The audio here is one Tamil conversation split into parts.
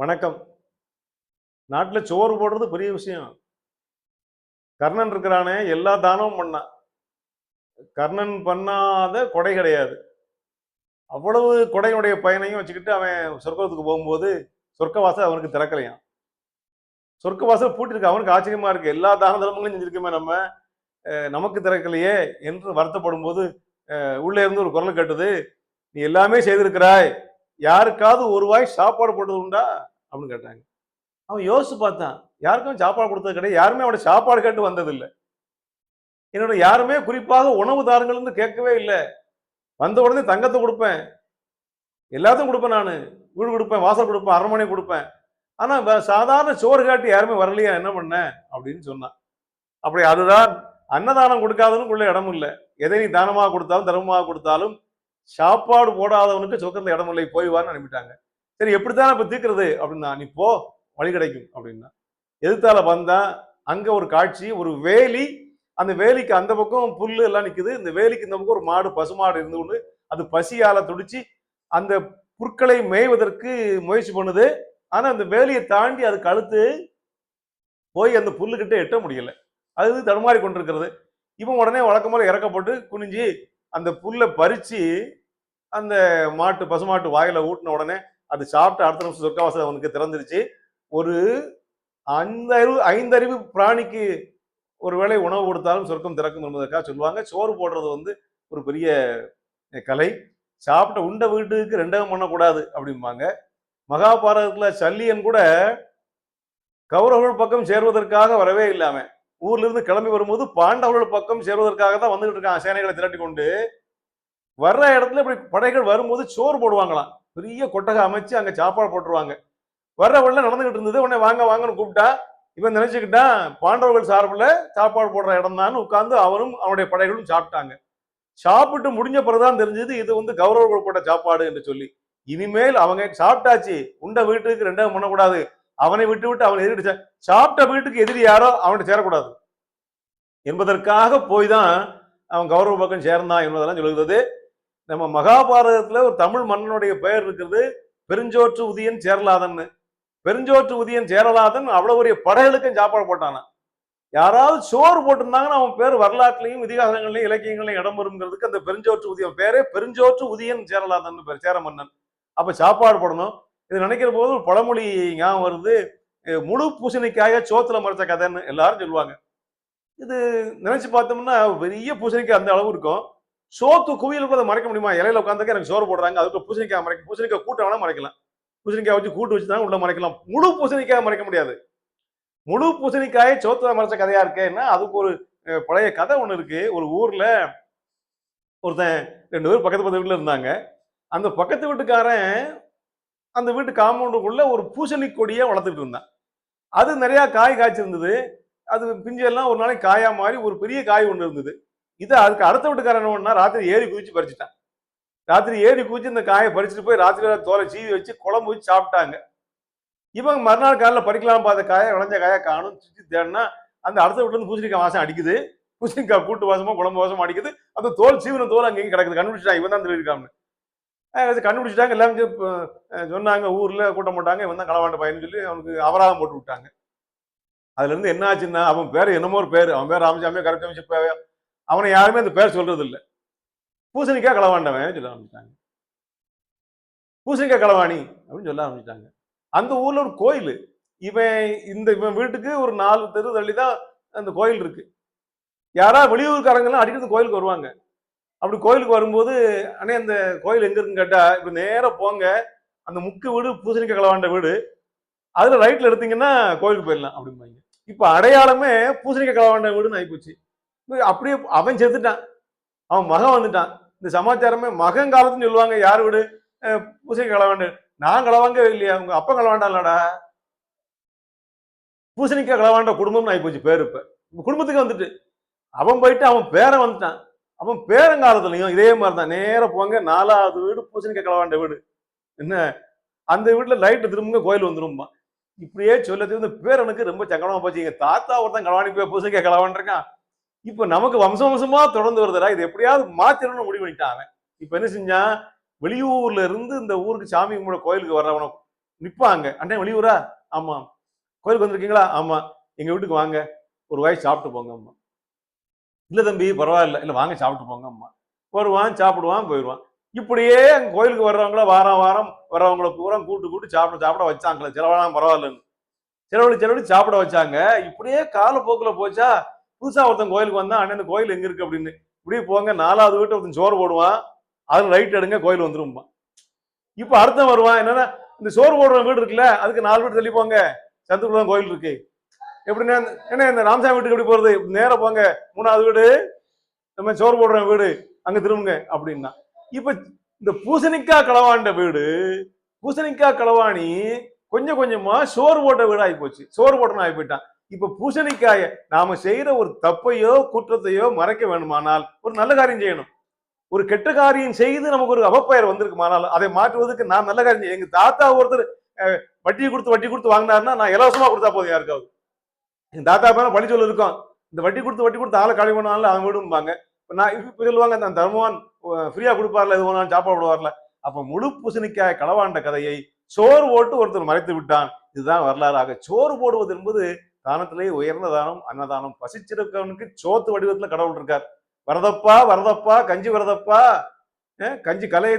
வணக்கம். நாட்டில் சோறு போடுறது பெரிய விஷயம். கர்ணன் இருக்கிறானே எல்லா தானமும் பண்ணான் கர்ணன் பண்ணாத கொடை கிடையாது. அவ்வளவு கொடையுடைய பயனையும் வச்சுக்கிட்டு அவன் சொர்க்கத்துக்கு போகும்போது சொர்க்கவாசல் அவனுக்கு திறக்கலையாம். சொர்க்கவாசல் பூட்டிருக்கு அவனுக்கு ஆச்சரியமா இருக்கு. எல்லா தான தர்மங்களையும் செஞ்சிருக்கோமே நம்ம. நமக்கு திறக்கலையே என்று வருத்தப்படும் போது உள்ளே இருந்து ஒரு குரல் கேட்டது நீ எல்லாமே செய்திருக்கிறாய். யாருக்காவது ஒரு வாய் சாப்பாடு போட்டது உண்டா? அப்படின்னு கேட்டாங்க. அவன் யோசிச்சு பார்த்தான். யாருக்கும் சாப்பாடு கொடுத்தது கிடையாது. யாருமே அவனை சாப்பாடு கேட்டு வந்ததில்லை. என்னோட யாருமே குறிப்பாக உணவு தாருங்கள்னு கேட்கவே இல்லை. வந்த உடனே தங்கத்தை கொடுப்பேன். எல்லாத்தையும் கொடுப்பேன் நான். வீடு கொடுப்பேன் வாசல் கொடுப்பேன் அரண்மனை கொடுப்பேன். ஆனால் சாதாரண சோறு காட்டி யாருமே வரலையா? என்ன பண்ண? அப்படின்னு சொன்னான். அப்படி அதுதான் அன்னதானம் கொடுக்காதனுக்குள்ள இடம் இல்லை எதை நீ தானமாக கொடுத்தாலும் தர்மமாக கொடுத்தாலும் சாப்பாடு போடாதவனுக்கு சொக்கத்துல இடம் இல்லை போய் அனுப்பிட்டாங்க. சரி எப்படித்தான் இப்ப தீர்க்கிறது? அப்படின்னா நீ போ வழி கிடைக்கும் அப்படின்னா. எதிர்த்தால வந்தா அங்க ஒரு காட்சி ஒரு வேலி அந்த வேலிக்கு அந்த பக்கம் புல்லு எல்லாம் நிக்குது இந்த வேலிக்கு இந்த பக்கம் ஒரு மாடு பசுமாடு இருந்து கொண்டு அது பசியால துடிச்சு அந்த புற்களை மேய்வதற்கு முயற்சி பண்ணுது. ஆனா அந்த வேலியை தாண்டி அது கழுத்து போய் அந்த புல்லுக்கிட்ட எட்ட முடியல. அது தடுமாறி கொண்டிருக்கிறது இவன் உடனே வழக்கமாக இறக்கப்பட்டு குனிஞ்சு அந்த புல்லை பறித்து அந்த மாட்டு பசுமாட்டு வாயில ஊட்டின உடனே அது சாப்பிட்டு அடுத்த நிமிஷம் சொர்க்கவாசல் அவனுக்கு திறந்துருச்சு. ஒரு ஐந்தறிவு ஐந்தறிவு பிராணிக்கு ஒருவேளை உணவு கொடுத்தாலும் சொர்க்கம் திறக்கும் என்பதற்காக சொல்லுவாங்க. சோறு போடுறது வந்து ஒரு பெரிய கலை. சாப்பிட்ட உண்ட வீட்டுக்கு ரெண்டகம் பண்ணக்கூடாது அப்படிம்பாங்க. மகாபாரதத்தில் சல்லியன் கூட கௌரவர்கள் பக்கம் சேர்வதற்காக வரவே இல்லாமல் ஊர்ல இருந்து கிளம்பி வரும்போது பாண்டவர்கள் பக்கம் சேர்வதற்காக தான் வந்துகிட்டு இருக்கான். சேனைகளை திரட்டி கொண்டு வர்ற இடத்துல இப்படி படைகள் வரும்போது சோறு போடுவாங்களாம். பெரிய கொட்டகை அமைச்சு அங்க சாப்பாடு போட்டுருவாங்க. வர்ற வழியில நடந்துகிட்டு இருந்தது. உடனே வாங்க வாங்கன்னு கூப்பிட்டா இவன் நினைச்சுக்கிட்டான் பாண்டவர்கள் சார்பில் சாப்பாடு போடுற இடம் தான் உட்கார்ந்து அவரும் அவனுடைய படைகளும் சாப்பிட்டாங்க. சாப்பிட்டு முடிஞ்ச பிறகுதான் தெரிஞ்சது இது வந்து கௌரவர்கள் போட்ட சாப்பாடு என்று சொல்லி. இனிமேல் அவங்க சாப்பிட்டாச்சு. உண்ட வீட்டுக்கு ரெண்டாவது பண்ணக்கூடாது அவனை விட்டு விட்டு அவனை எதிரிட்டு சாப்பிட்ட வீட்டுக்கு எதிரி யாரோ அவன்கிட்ட சேரக்கூடாது. என்பதற்காக போய் தான் அவன் கௌரவ பக்கம் சேர்ந்தான் என்பதெல்லாம் சொல்லுகிறது. நம்ம மகாபாரதத்துல ஒரு தமிழ் மன்னனுடைய பெயர் இருக்கிறது பெருஞ்சோற்று உதியன் சேரலாதன்னு. பெருஞ்சோற்று உதியன் சேரலாதன் அவ்வளவு பெரிய படைகளுக்கும் சாப்பாடு போட்டானா. யாராவது சோறு போட்டிருந்தாங்கன்னா அவன் பேர் வரலாற்றுலையும் இதிகாசங்களையும் இலக்கியங்களையும் இடம் வருங்கிறதுக்கு அந்த பெருஞ்சோற்று உதியன் பேரே பெருஞ்சோற்று உதியன் சேரலாதன் பேர் சேர மன்னன் அப்ப சாப்பாடு போடணும். இது நினைக்கிற போது பழமொழி ஞாபகம் வருது. முழு பூசணிக்காய சோத்துல மறைச்ச கதைன்னு எல்லாரும் சொல்லுவாங்க. இது நினைச்சு பார்த்தோம்னா பெரிய பூசணிக்காய் அந்த அளவு இருக்கும். சோத்து குவியலுக்கு அதை மறைக்க முடியுமா? இலையில உட்காந்துக்க எனக்கு சோறு போடுறாங்க. அதுக்கு பூசணிக்காய் மறைக்க பூசணிக்காய் கூட்டம் வேணா மறைக்கலாம். பூசணிக்காய் வச்சு கூட்டு வச்சு தான் உள்ள மறைக்கலாம். முழு பூசணிக்காய் மறைக்க முடியாது. முழு பூசணிக்காயை சோத்துல மறைச்ச கதையா இருக்கேன்னா அதுக்கு ஒரு பழைய கதை ஒண்ணு இருக்கு. ஒரு ஊர்ல ஒருத்தன் ரெண்டு பேர் பக்கத்து பக்கத்து வீட்டுல இருந்தாங்க. அந்த பக்கத்து வீட்டுக்காரன் அந்த வீட்டு காம்பவுண்டுக்குள்ள ஒரு பூசணி கொடியை வளர்த்துட்டு இருந்தான். அது நிறையா காய் காய்ச்சிருந்தது. அது பிஞ்செல்லாம் ஒரு நாளைக்கு காயா மாதிரி ஒரு பெரிய காய் ஒன்று இருந்தது. இதை அதுக்கு அடுத்த வீட்டுக்காரன் என்ன பண்ணா ராத்திரி ஏறி குதிச்சு பறிச்சுட்டான். ராத்திரி ஏறி குதிச்சு இந்த காயை பறிச்சுட்டு போய் ராத்திரி தோலை சீவி வச்சு குழம்பு வச்சு சாப்பிட்டாங்க. இவங்க மறுநாள் காலையில் பறிக்கலாம் பார்த்த காயை விளைஞ்ச காயை காணும் சுற்றி தேடினா அந்த அடுத்த வீட்டுலேருந்து பூசணிக்காய் வாசம் அடிக்குது. பூசணிக்காய் கூட்டு வாசமாக குழம்பு வாசமா அடிக்குது. அந்த தோல் சீவன தோல் அங்கேயும் கிடக்குது. கண்டுபிடிச்சிட்டான். இவன் தான் திருடிருக்கான்னு அஹ் கண்டுபிடிச்சிட்டாங்க. எல்லாம் சொன்னாங்க ஊரில் கூட்டம் போட்டாங்க இவன் தான் களவாண்ட பையன்னு சொல்லி அவனுக்கு அபராதம் போட்டு விட்டாங்க. அதுலேருந்து என்ன ஆச்சுன்னா அவன் பேர் என்னமோ ஒரு பேர். அவன் பேர் ராமசாமியா கரெக்டாக பேர் அவனை யாருமே அந்த பேர் சொல்றது இல்லை பூசணிக்காய் களவாண்டவன் சொல்ல ஆரம்பிச்சிட்டாங்க. பூசணிக்காய் களவாணி அப்படின்னு சொல்ல ஆரம்பிச்சிட்டாங்க. அந்த ஊரில் ஒரு கோயில். இவன் இந்த இவன் வீட்டுக்கு ஒரு நாலு தெரு தள்ளி தான் அந்த கோயில் இருக்கு. யாரா வெளியூர்காரங்கெல்லாம் அடிக்கடி கோயிலுக்கு வருவாங்க. அப்படி கோயிலுக்கு வரும்போது அண்ணே அந்த கோயில் எங்க இருக்குன்னு கேட்டா இப்ப நேரம் போங்க. அந்த முக்கு வீடு பூசணிக்காய் கலவாண்ட வீடு. அதுல ரைட்ல எடுத்தீங்கன்னா கோயிலுக்கு போயிடலாம் அப்படிம்பாங்க. இப்ப அடையாளமே பூசணிக்காய் கலவாண்ட வீடுன்னு ஆயிப்போச்சு. அப்படியே அவன் செத்துட்டான். அவன் மகன் வந்துட்டான். இந்த சமாச்சாரமே மகன் காலத்துன்னு சொல்லுவாங்க. யார் வீடு? பூசணிக்க கலவாண்ட. நான் கலவாங்க இல்லையா உங்க அப்பா களவாண்டான்லடா பூசணிக்காய் கலவாண்ட குடும்பம்னு ஆயிப்போச்சு பேர் இப்ப. குடும்பத்துக்கு வந்துட்டு. அவன் போயிட்டு அவன் பேரன் வந்துட்டான். அப்போ பேரங்காலத்துலயும் இதே மாதிரி தான் நேரா போங்க நாலாவது வீடு பூசணிக்காய் கலவாண்ட வீடு. என்ன? அந்த வீட்டில் லைட்டு திரும்புங்க கோயில் வந்துரும்மா இப்படியே சொல்ல இந்த பேரனுக்கு ரொம்ப சங்கடமாக போச்சு. எங்க தாத்தா ஒருத்தன் கலவாணி போய் பூசணிக்க களவாண்டிருக்கான் இப்போ நமக்கு வம்சம் வம்சமா தொடர்ந்து வருதுடா. இது எப்படியாவது மாத்திரணும்னு முடிவு பண்ணிட்டான் அவன். இப்ப என்ன செஞ்சான் வெளியூர்ல இருந்து இந்த ஊருக்கு சாமி கும்பிட கோயிலுக்கு வர்றவன நிற்பாங்க அண்ணே வெளியூரா? ஆமா கோயிலுக்கு வந்திருக்கீங்களா? ஆமாம். எங்க வீட்டுக்கு வாங்க. ஒரு வாய் சாப்பிட்டு போங்க அம்மா இல்லை தம்பி பரவாயில்ல. இல்லை வாங்க சாப்பிட்டு போங்க அம்மா. வருவான் சாப்பிடுவான் போயிடுவான். இப்படியே அங்கே கோயிலுக்கு வர்றவங்கள வாரம் வாரம் வர்றவங்கள பூரா கூட்டு கூட்டு சாப்பிட சாப்பிட வச்சாங்களே. செலவெல்லாம் பரவாயில்லன்னு. செலவழி செலவழி சாப்பிட வச்சாங்க. இப்படியே காலப்போக்கில் போச்சா? புதுசாக ஒருத்தன் கோயிலுக்கு வந்தா அண்ணன் கோயில் எங்கே இருக்கு அப்படின்னு. இப்படியே போங்க நாலாவது வீட்டு ஒருத்தன் சோறு போடுவான். அதில் ரைட் எடுங்க கோயில் வந்துரும்பா இப்போ அடுத்தன் வருவான் என்னன்னா இந்த சோறு போடுற வீடு இருக்குல்ல அதுக்கு நாலு வீடு தள்ளி போங்க. சந்துக்குள்ள கோயில் இருக்கு. எப்படின்னா என்ன இந்த ராமசாமி வீட்டுக்கு எப்படி போறது? நேரம் போங்க. மூணாவது வீடு. நம்ம சோறு போடுற வீடு. அங்க திரும்புங்க அப்படின்னா. இப்ப இந்த பூசணிக்காய் களவாண்ட வீடு பூசணிக்காய் களவாணி கொஞ்சம் கொஞ்சமா சோறு போட்ட வீடு ஆகி போச்சு. சோறு போட்டன ஆகி போயிட்டான். இப்ப பூசணிக்காய நாம செய்யற ஒரு தப்பையோ குற்றத்தையோ மறைக்க வேண்டுமானால் ஒரு நல்ல காரியம் செய்யணும். ஒரு கெட்ட காரியம் செய்து நமக்கு ஒரு அவப்பெயர் வந்திருக்குமானால் அதை மாற்றுவதற்கு நான் நல்ல காரியம் செய்ய- எங்க தாத்தா ஒருத்தர் வட்டி கொடுத்து வட்டி கொடுத்து வாங்கினாருன்னா நான் இலவசமா கொடுத்தா போதும் யாருக்காவது. தாத்தா பேர வழி சொல்ல இருக்கும் இந்த வட்டி கொடுத்து வட்டி கொடுத்து ஆளை காலி பண்ணாலும் அவன் விடும்பாங்க. இப்போ நான் இப்போ சொல்லுவாங்க அந்த தர்மவான் ஃப்ரீயாக கொடுப்பார்ல இது ஒன்றும் சாப்பாடு விடுவார்ல அப்போ முழு பூசணிக்காய் களவாண்ட கதையை சோறு போட்டு ஒருத்தர் மறைத்து விட்டான். இதுதான் வரலாறு ஆக சோறு போடுவது என்பது தானத்திலேயே உயர்ந்த தானம் அன்னதானம். பசிச்சிருக்கவனுக்கு சோத்து வடிவத்தில் கடவுள் இருக்கார். வரதப்பா வரதப்பா கஞ்சி வரதப்பா. கஞ்சி கலையை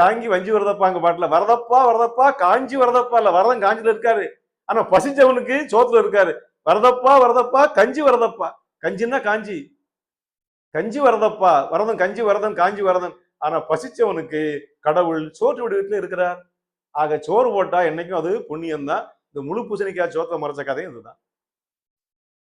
தாங்கி வஞ்சி வரதப்பாங்க பாட்டுல. வரதப்பா வரதப்பா காஞ்சி வரதப்பா. இல்ல வரதம் காஞ்சில இருக்காரு. ஆனா பசிச்சவனுக்கு சோத்துல இருக்காரு. வரதப்பா வரதப்பா கஞ்சி வரதப்பா. கஞ்சின்னா காஞ்சி. கஞ்சி வரதப்பா வரதன் கஞ்சி வரதன் காஞ்சி வரதன் ஆனா பசிச்சவனுக்கு கடவுள் சோற்று வடிவத்துல இருக்கிறார். ஆக சோறு போட்டா என்னைக்கும் அது புண்ணியம் தான் இந்த முழு பூசணிக்காய் சோத்தை மறைச்ச கதையும் இதுதான்.